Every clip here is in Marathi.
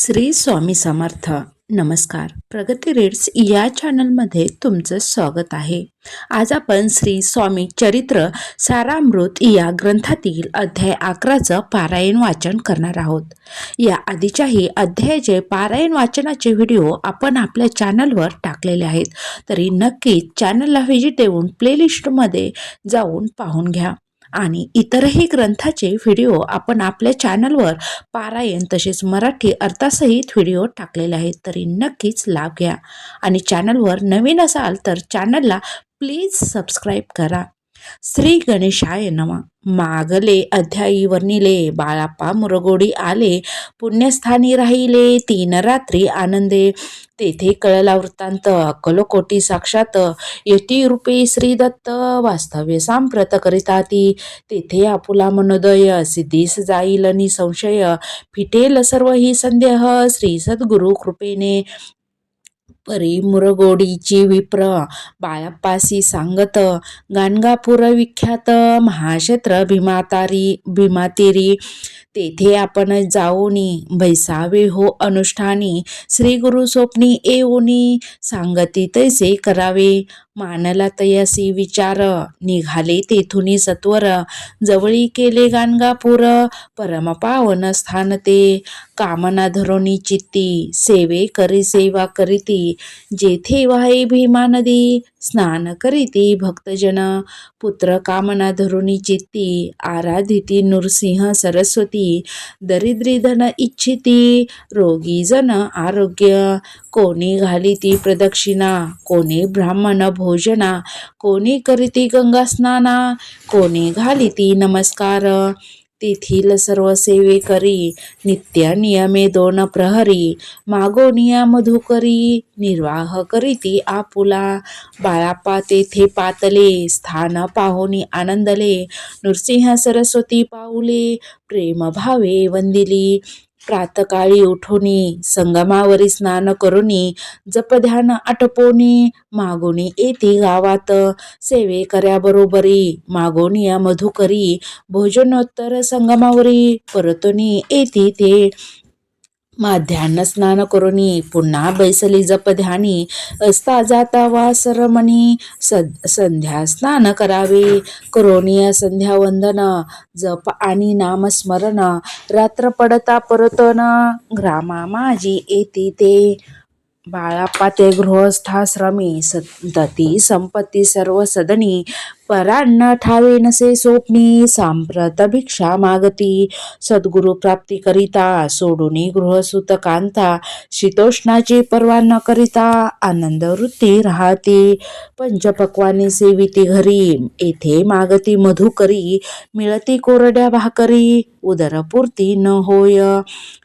श्री स्वामी समर्थ. नमस्कार. प्रगती रीड्स या चॅनलमध्ये तुमचं स्वागत आहे. आज आपण श्री स्वामी चरित्र सारामृत या ग्रंथातील अध्याय अकराचं पारायण वाचन करणार आहोत. या आधीच्याही अध्यायाचे पारायण वाचनाचे व्हिडिओ आपण आपल्या चॅनलवर टाकलेले आहेत. तरी नक्कीच चॅनलला व्हिजिट देऊन प्लेलिस्टमध्ये जाऊन पाहून घ्या. आणि इतरही ग्रंथाचे व्हिडिओ आपण आपल्या चॅनलवर पारायण तसेच मराठी अर्थासहित व्हिडिओ टाकलेले आहेत तरी नक्कीच लाभ घ्या. आणि चॅनलवर नवीन असाल तर चॅनलला प्लीज सबस्क्राईब करा. श्री गणेशाय नम. मागले अध्यायी वर्णिले बाळाप्पा मुरगोडी आले पुण्यस्थानी राहिले तीन रात्री आनंदे. तेथे कळला वृत्तांत अक्कलकोटी साक्षात यती रूपे श्री दत्त वास्तव्य सांप्रत करिता ती तेथे आपुला मनोदय सिद्धीस जाईल निसंशय फिटेल सर्व ही संदेह श्री सद्गुरु कृपेने. परी मुरगोडीची विप्र. बाळप्पासी सांगत गाणगापूर विख्यात महाक्षेत्र भीमातारी भीमातेरी. तेथे आपण जाऊनी बैसावे हो अनुष्ठानी. श्री गुरु स्वप्नी येऊनी सांगती तैसे करावे. मानला तयासी विचार निघाले तेथून सत्वर. जवळी केले गाणगापूर परम पावन स्थान ते. कामना धरोनी चित्ती सेवे करी सेवा करीती. जेथे वाहे भीमा नदी स्नान करीती भक्तजन. पुत्र कामना धरुणी चित्ती आराधिती नृसिंह सरस्वती. दरिद्री धन इच्छिती रोगी जन आरोग्य. कोणी घालिती प्रदक्षिणा कोणी ब्राह्मण भो भोजना कोणी करीती गंगा स्नाना कोणी घालिती नमस्कार. तेथील सर्व सेवे करी नित्य नियमे दोन प्रहरी मागोनिया मधुकरी निर्वाह करीती आपुला. बाळापा तेथे पातले स्थान पाहुनी आनंदले नृसिंह सरस्वती पाऊले प्रेम भावे वंदिली. प्रातकाळी उठोनी संगमावरी स्नान करुनी जपध्यान आटपोनी मागोनी येती गावात. सेवे कर्याबरोबरी मागोनिया मधुकरी भोजनोत्तर संगमावरी परतोनी येती ते. माध्यान्ह स्नान करुनी पुन्हा बैसली जप ध्यानी असता जाता वासरमणी सद संध्या स्नान करावे करोनिया संध्या वंदन जप आणि नामस्मरण रात्र पडता परतन ग्रामा माझी येते ते. बाळाप्पा ते गृहस्थाश्रमी सतती संपत्ती सर्व सदनी परान्न ठावे नसे स्वप्नी सांप्रत भिक्षा मागती। सद्गुरु प्राप्ती करिता सोडूनी गृहसुत कांता। शीतोष्णाची पर्वा न करिता आनंद वृत्ती राहती। पंचपक्वाने सेविती घरी येथे मागती मधुकरी मिळती कोरड्या भाकरी। उदरपूर्ती न होय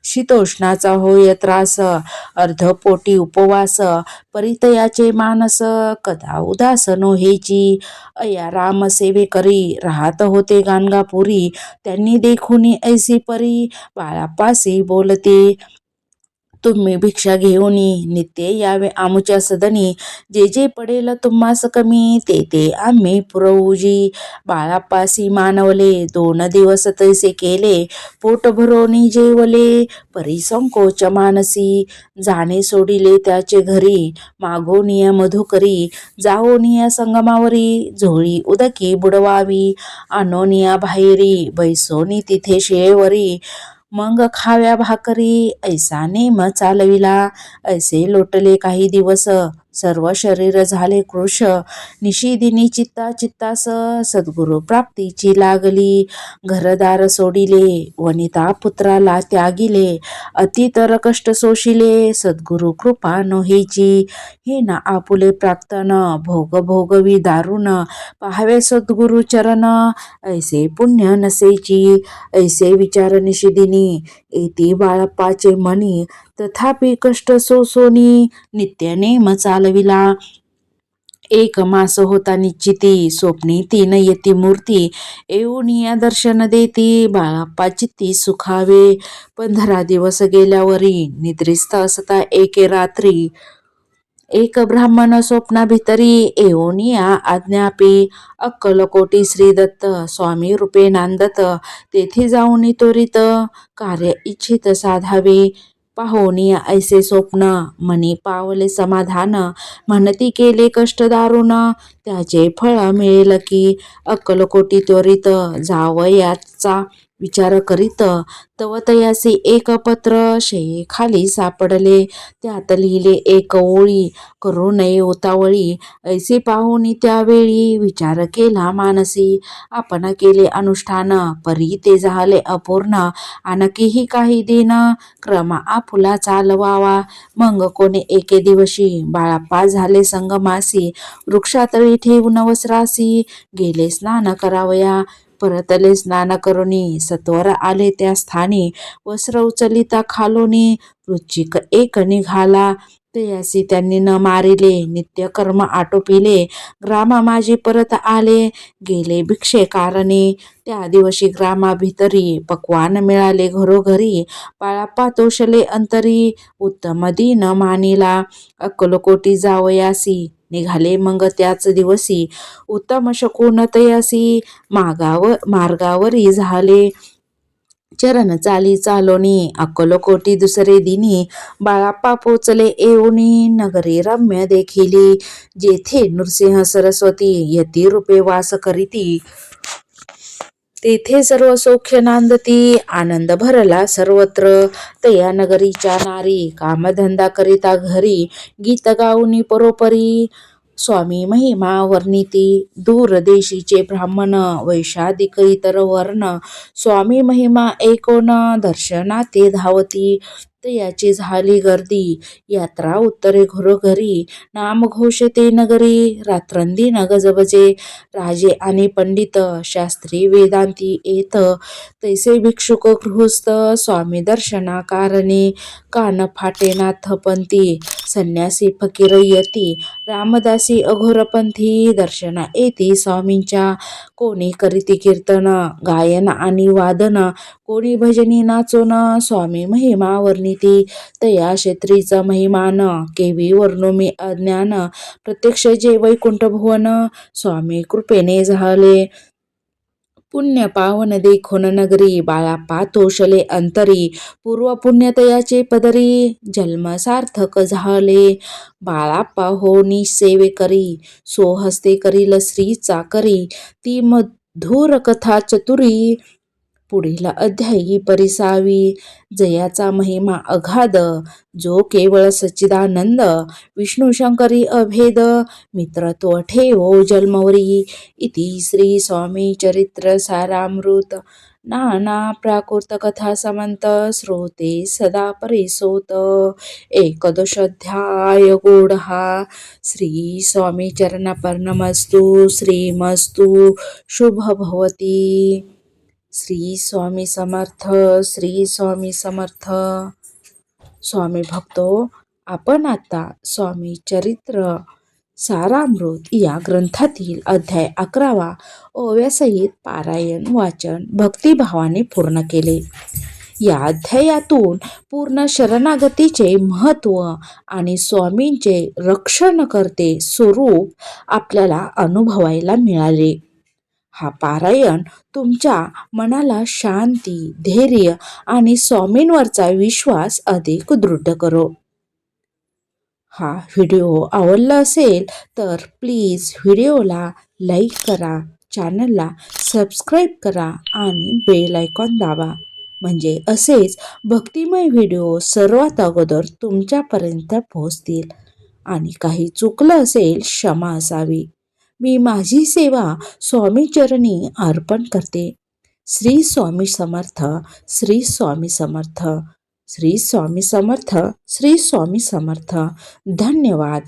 शीतोष्णाचा होय त्रास अर्धपोटी उपवास परितयाचे मानस कदा उदास नोहेची अया राम सेवे करी राहत होते गाणगापुरी त्यांनी देखुनी ऐसी परी बाळापासी बोलते तुम्ही भिक्षा घेऊन नित्य यावे आमुच्या सदनी. जे जे पडेल तुम्हास कमी ते ते आम्ही पुरवूजी. बाळापासी मानवले दोन दिवस तैसे केले. पोट भरोनी जेवले परिसंकोच मानसी. जाणे सोडिले त्याचे घरी. मागोनिया मधुकरी. जाओनिया संगमावरी. झोळी उदकी बुडवावी. आणोनिया बाहेरी. बैसोनी तिथे शेवरी. मग खाव्या भाकरी ऐसा नेम चालविला. ऐसे लोटले काही दिवस सर्व शरीर झाले कृश निशिदिनी चित्ता चित्तास सद्गुरु प्राप्तीची लागली. घरदार सोडिले वनिता पुत्राला त्यागिले अतितर कष्ट सोशिले. सद्गुरु कृपा नोहीची. हे ना आपुले प्राक्तन भोग भोगवी दारुण. पाहावे सद्गुरु चरण ऐसे पुण्य नसेची. ऐसे विचार निशिदिनी. येती बाळप्पाचे मनी तथापि कष्ट सोसोनी नित्य नेम चालविला. एक मास होता निश्चिती स्वप्नी तीन येती मूर्ती येऊन या दर्शन देती बाळाप्पा चित्ती सुखावे. पंधरा दिवस गेल्यावरी निद्रिस्त असता एके रात्री एक ब्राह्मण स्वप्ना भितरी या आज्ञापी अक्कलकोटी श्री दत्त स्वामी रूपे नांदत. तेथे जाऊन त्वरित कार्य इच्छित साधावे. पाहोनी ऐसे स्वप्न मनी पावले समाधान. म्हणती केले कष्ट दारुण त्याचे फळ मिळेल की? अक्कलकोटी त्वरित जावयाचा विचार करीत तव तयासी एक पत्र शे खाली सापडले. त्यात लिहिले एक ओळी करू नये उतावळी ऐसे पाहून त्यावेळी विचार केला मानसी. आपण केले अनुष्ठान परी ते झाले अपूर्ण. आणखीही काही दिन क्रम आपुला चालवावा. मग कोणी एके दिवशी बाळाप्पा झाले संगमासी. वृक्षातळी ठेवून वस्त्रासी. गेले स्नान करावया. परतले स्नान करुणी सत्वर आले त्या स्थानी वस्त्र उचलिता खालोनी रुचिक एक निघाला. तयासी त्यांनी न मारिले नित्य कर्म आटोपिले ग्रामा माझी परत आले गेले भिक्षे कारणे. त्या दिवशी ग्रामाभितरी पक्वान मिळाले घरोघरी पाळापा तोषले अंतरी उत्तम दिन मानिला. अक्कलकोटी जावयासी निघाले. मग त्याच दिवशी उत्तम शकून तयासी मागाव मार्गावरी झाले. चरण चाली चालोनी अकोलकोटी दुसरे दिनी बाळाप्पा पोचले. येऊनी नगरी रम्य देखिली. जेथे नृसिंह सरस्वती यती रूपे वास करीती. तेथे सर्व सौख्य नांदती आनंद भरला सर्वत्र. तया नगरीच्या नारी कामधंदा करिता घरी गीत गाऊनी परोपरी. स्वामी महिमा वर्णिती दूरदेशीचे ब्राह्मण वैशादिक इतर वर्ण. स्वामी महिमा ऐकोन दर्शनाते धावती तयाची झाली गर्दी. यात्रा उत्तरे घरोघरी नाम घोषते नगरी. रात्रंदी गजबजे राजे आणि पंडित शास्त्री वेदांती येत. तैसे भिक्षुक गृहस्थ स्वामी दर्शना कारणे कान फाटेनाथ पंथी संन्यासी फकीर यती. रामदासी अघोरपंथी दर्शना येती. स्वामींच्या कोणी करीती कीर्तन गायन आणि वादन कोणी भजनी नाचोन स्वामी महिमा वर्णिती. तया क्षेत्रीचा महिमान केवी वर्णो मी अज्ञान प्रत्यक्ष जे वैकुंठ भुवन स्वामी कृपेने झाले. पुण्य पावन देखोन नगरी बाळा पातोषले अंतरी पूर्व पुण्यतयाचे पदरी जन्म सार्थक झाले बाळाप्पा पाहोनी सेवे करी सोहस्ते करील श्री चाकरी ती मधुर कथा चतुरी पुढील अध्यायी परिसावी. जयाचा महिमा अगाध जो केवळ सच्चिदानंद विष्णू शंकरी अभेद मित्रत्व ठेवो जन्मवरी इति श्री स्वामी चरित्र सारामृत. नाना प्राकृत कथा समंत श्रोते सदा परिसोत. एकदशोध्याय गोडहा श्री स्वामी चरणपर्णमस्तु श्रीमस्तु शुभ भवती श्री स्वामी समर्थ श्री स्वामी समर्थ. स्वामी भक्तो आपण आता स्वामी चरित्र सारामृत या ग्रंथातील अध्याय अकरावा ओव्यासहित पारायण वाचन भक्तिभावाने पूर्ण केले. या अध्यायातून पूर्ण शरणागतीचे महत्त्व आणि स्वामींचे रक्षण करते स्वरूप आपल्याला अनुभवायला मिळाले. हा पारायण तुमच्या मनाला शांती धैर्य आणि स्वामींवरचा विश्वास अधिक दृढ करो. हा व्हिडिओ आवडला असेल तर प्लीज व्हिडिओला लाईक करा चॅनलला सबस्क्राईब करा आणि बेल आयकॉन दाबा. म्हणजे असेच भक्तिमय व्हिडिओ सर्वात अगोदर तुमच्यापर्यंत पोहोचतील आणि काही चुकलं असेल क्षमा असावी. मी माझी सेवा स्वामी चरणी अर्पण करते. श्री स्वामी समर्थ, श्री स्वामी समर्थ, श्री स्वामी समर्थ, श्री स्वामी समर्थ. धन्यवाद.